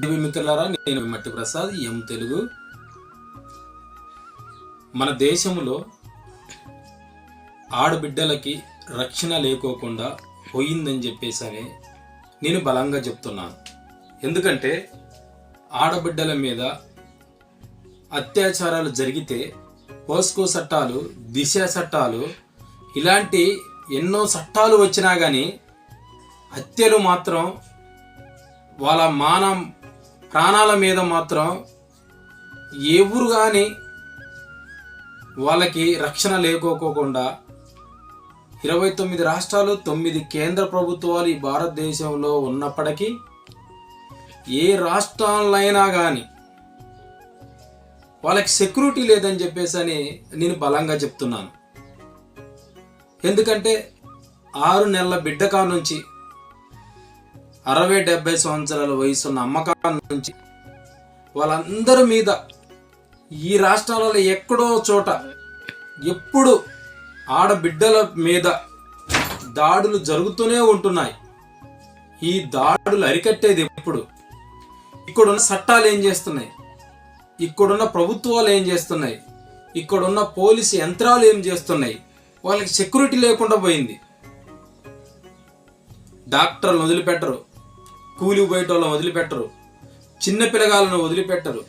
డివి మిత్రులారా నేను మట్టి ప్రసాద్ ఎం తెలుగు. మన దేశంలో ఆడబిడ్డలకి రక్షణ లేకోకుండా పోయిందని చెప్పేసి అని నేను బలంగా చెప్తున్నాను. ఎందుకంటే ఆడబిడ్డల మీద అత్యాచారాలు జరిగితే పోస్కో చట్టాలు దిశ చట్టాలు ఇలాంటి ఎన్నో చట్టాలు వచ్చినా కానీ హత్యలు మాత్రం వాళ్ళ మానం ప్రాణాల మీద మాత్రం ఎవరు కానీ వాళ్ళకి రక్షణ లేకోకోకుండా ఇరవై తొమ్మిది రాష్ట్రాలు తొమ్మిది కేంద్ర ప్రభుత్వాలు ఈ భారతదేశంలో ఉన్నప్పటికీ ఏ రాష్ట్రాలైనా కానీ వాళ్ళకి సెక్యూరిటీ లేదని చెప్పేసి అని నేను బలంగా చెప్తున్నాను. ఎందుకంటే ఆరు నెలల బిడ్డకా నుంచి అరవై డెబ్బై సంవత్సరాల వయసు ఉన్న అమ్మకాల నుంచి వాళ్ళందరి మీద ఈ రాష్ట్రాలలో ఎక్కడో చోట ఎప్పుడు ఆడబిడ్డల మీద దాడులు జరుగుతూనే ఉంటున్నాయి. ఈ దాడులు అరికట్టేది ఎప్పుడు? ఇక్కడున్న చట్టాలు ఏం చేస్తున్నాయి? ఇక్కడున్న ప్రభుత్వాలు ఏం చేస్తున్నాయి? ఇక్కడున్న పోలీసు యంత్రాలు ఏం చేస్తున్నాయి? వాళ్ళకి సెక్యూరిటీ లేకుండా పోయింది. డాక్టర్లు వదిలిపెట్టరు. కూలి బయటోళ్ళని వదిలిపెట్టరు. చిన్న పిల్లగాలను వదిలిపెట్టరు.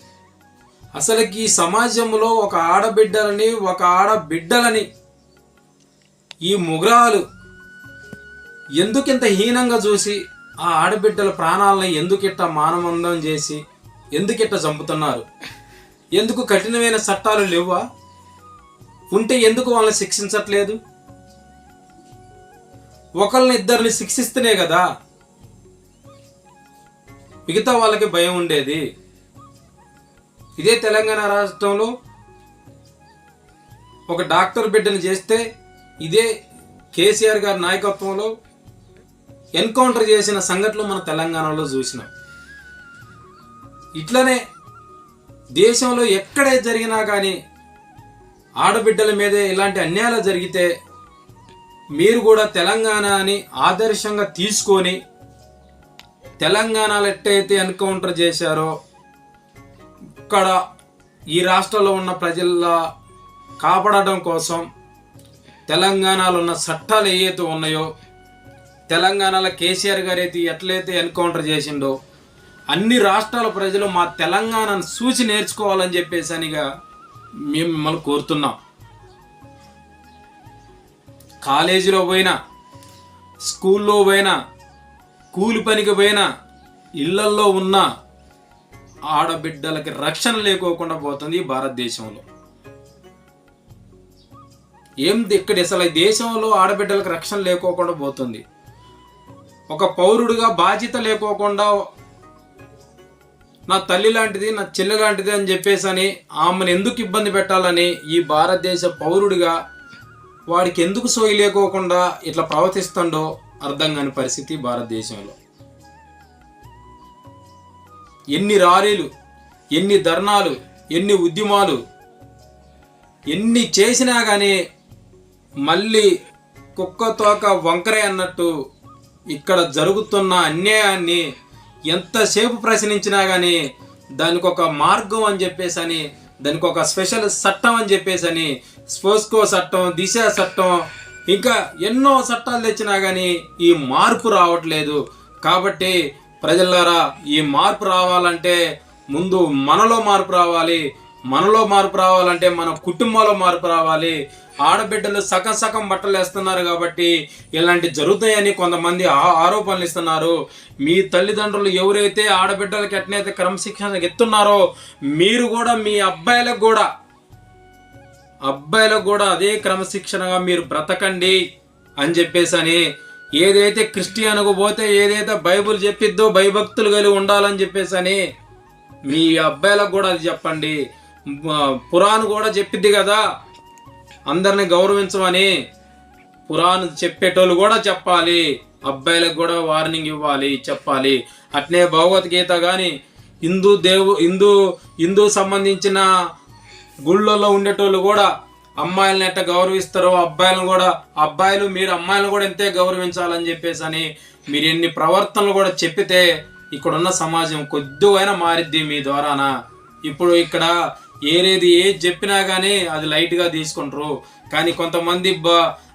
అసలుకి ఈ సమాజంలో ఒక ఆడబిడ్డలని ఒక ఆడబిడ్డలని ఈ ముగ్రాలు ఎందుకింత హీనంగా చూసి ఆ ఆడబిడ్డల ప్రాణాలను ఎందుకిట్ట మానవందం చేసి ఎందుకిట్ట చంపుతున్నారు? ఎందుకు కఠినమైన చట్టాలు లేవా ఉంటే ఎందుకు వాళ్ళని శిక్షించట్లేదు? ఒకళ్ళని ఇద్దరిని శిక్షిస్తేనే కదా మిగతా వాళ్ళకి భయం ఉండేది. ఇదే తెలంగాణ రాష్ట్రంలో ఒక డాక్టర్ బిడ్డను చేస్తే ఇదే కేసీఆర్ గారి నాయకత్వంలో ఎన్కౌంటర్ చేసిన సంఘటనలు మన తెలంగాణలో చూసినాం. ఇట్లనే దేశంలో ఎక్కడే జరిగినా కానీ ఆడబిడ్డల మీదే ఇలాంటి అన్యాయాలు జరిగితే మీరు కూడా తెలంగాణని ఆదర్శంగా తీసుకొని తెలంగాణలో ఎట్టయితే ఎన్కౌంటర్ చేశారో ఇక్కడ ఈ రాష్ట్రంలో ఉన్న ప్రజల కాపాడడం కోసం తెలంగాణలో ఉన్న చట్టాలు ఏవైతే ఉన్నాయో తెలంగాణలో కేసీఆర్ గారు అయితే ఎట్లయితే ఎన్కౌంటర్ చేసిండో అన్ని రాష్ట్రాల ప్రజలు మా తెలంగాణను చూసి నేర్చుకోవాలని చెప్పేసి అనిగా మేము మిమ్మల్ని కోరుతున్నాం. కాలేజీలో పోయినా స్కూల్లో పోయినా కూలి పనికి పోయిన ఇళ్ళల్లో ఉన్న ఆడబిడ్డలకి రక్షణ లేకోకుండా పోతుంది ఈ భారతదేశంలో. ఏం ఇక్కడ అసలు ఈ దేశంలో ఆడబిడ్డలకు రక్షణ లేకోకుండా పోతుంది? ఒక పౌరుడిగా బాధ్యత లేకోకుండా నా తల్లి లాంటిది నా చెల్లి లాంటిది అని చెప్పేసి అని ఆమెను ఎందుకు ఇబ్బంది పెట్టాలని ఈ భారతదేశ పౌరుడిగా వాడికి ఎందుకు సోయి లేకోకుండా ఇట్లా ప్రవర్తిస్తుండో అర్థం కాని పరిస్థితి భారతదేశంలో. ఎన్ని ర్యాలీలు ఎన్ని ధర్నాలు ఎన్ని ఉద్యమాలు ఎన్ని చేసినా కానీ మళ్ళీ కుక్క తోక వంకరే అన్నట్టు ఇక్కడ జరుగుతున్న అన్యాయాన్ని ఎంతసేపు ప్రశ్నించినా కానీ దానికి ఒక మార్గం అని చెప్పేసి అని దానికి ఒక స్పెషల్ చట్టం అని చెప్పేసి అని స్పోస్కో చట్టం దిశ చట్టం ఇంకా ఎన్నో చట్టాలు తెచ్చినా కానీ ఈ మార్పు రావట్లేదు. కాబట్టి ప్రజలారా ఈ మార్పు రావాలంటే ముందు మనలో మార్పు రావాలి. మనలో మార్పు రావాలంటే మన కుటుంబంలో మార్పు రావాలి. ఆడబిడ్డలు సగం సగం బట్టలు వేస్తున్నారు కాబట్టి ఇలాంటి జరుగుతాయని కొంతమంది ఆ- ఆరోపణలు ఇస్తున్నారు. మీ తల్లిదండ్రులు ఎవరైతే ఆడబిడ్డలకి ఎట్నైతే క్రమశిక్షణ ఎత్తున్నారో మీరు కూడా మీ అబ్బాయిలకు కూడా అబ్బాయిలకు కూడా అదే క్రమశిక్షణగా మీరు బ్రతకండి అని చెప్పేసి అని ఏదైతే క్రిస్టియన్కు పోతే ఏదైతే బైబుల్ చెప్పిద్దో భయభక్తులు కలిగి ఉండాలని చెప్పేసి అని మీ అబ్బాయిలకు కూడా అది చెప్పండి. పురాణ్ కూడా చెప్పిద్ది కదా అందరిని గౌరవించమని పురాణ్ చెప్పేటోళ్ళు కూడా చెప్పాలి. అబ్బాయిలకు కూడా వార్నింగ్ ఇవ్వాలి చెప్పాలి. అట్నే భగవద్గీత కానీ హిందూ దేవు హిందూ హిందూ సంబంధించిన గుళ్ళల్లో ఉండేటోళ్ళు కూడా అమ్మాయిలను ఎట్ట గౌరవిస్తారో అబ్బాయిలను కూడా అబ్బాయిలు మీరు అమ్మాయిలను కూడా ఎంతే గౌరవించాలని చెప్పేసి అని మీరు ఎన్ని ప్రవర్తనలు కూడా చెప్పితే ఇక్కడున్న సమాజం కొద్దిగైనా మారిద్ది మీ ద్వారాన. ఇప్పుడు ఇక్కడ ఏరేది ఏది చెప్పినా కానీ అది లైట్గా తీసుకుంటారు. కానీ కొంతమంది బ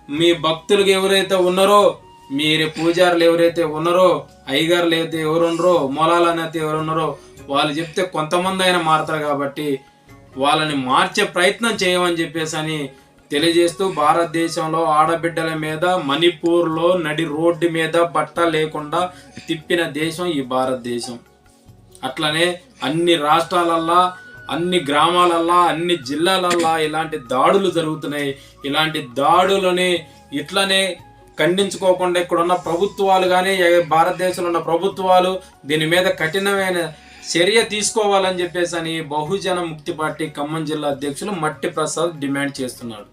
మీ భక్తులు ఎవరైతే ఉన్నారో మీరు పూజారులు ఎవరైతే ఉన్నారో అయ్యగారులు అయితే ఎవరున్నారో మూలాలు అయితే ఎవరున్నారో వాళ్ళు చెప్తే కొంతమంది అయినా మారుతారు కాబట్టి వాళ్ళని మార్చే ప్రయత్నం చేయమని చెప్పేసి అని తెలియజేస్తూ భారతదేశంలో ఆడబిడ్డల మీద మణిపూర్లో నడి రోడ్డు మీద బట్ట లేకుండా తిప్పిన దేశం ఈ భారతదేశం. అట్లనే అన్ని రాష్ట్రాలల్లా అన్ని గ్రామాలల్లా అన్ని జిల్లాలల్లా ఇలాంటి దాడులు జరుగుతున్నాయి. ఇలాంటి దాడులని ఇట్లనే ఖండించుకోకుండా ఇక్కడ ఉన్న ప్రభుత్వాలు కానీ భారతదేశంలో ఉన్న ప్రభుత్వాలు దీని మీద కఠినమైన చర్య తీసుకోవాలని చెప్పేసి అని బహుజన ముక్తి పార్టీ ఖమ్మం జిల్లా అధ్యక్షులు మట్టి ప్రసాద్ డిమాండ్ చేస్తున్నాడు.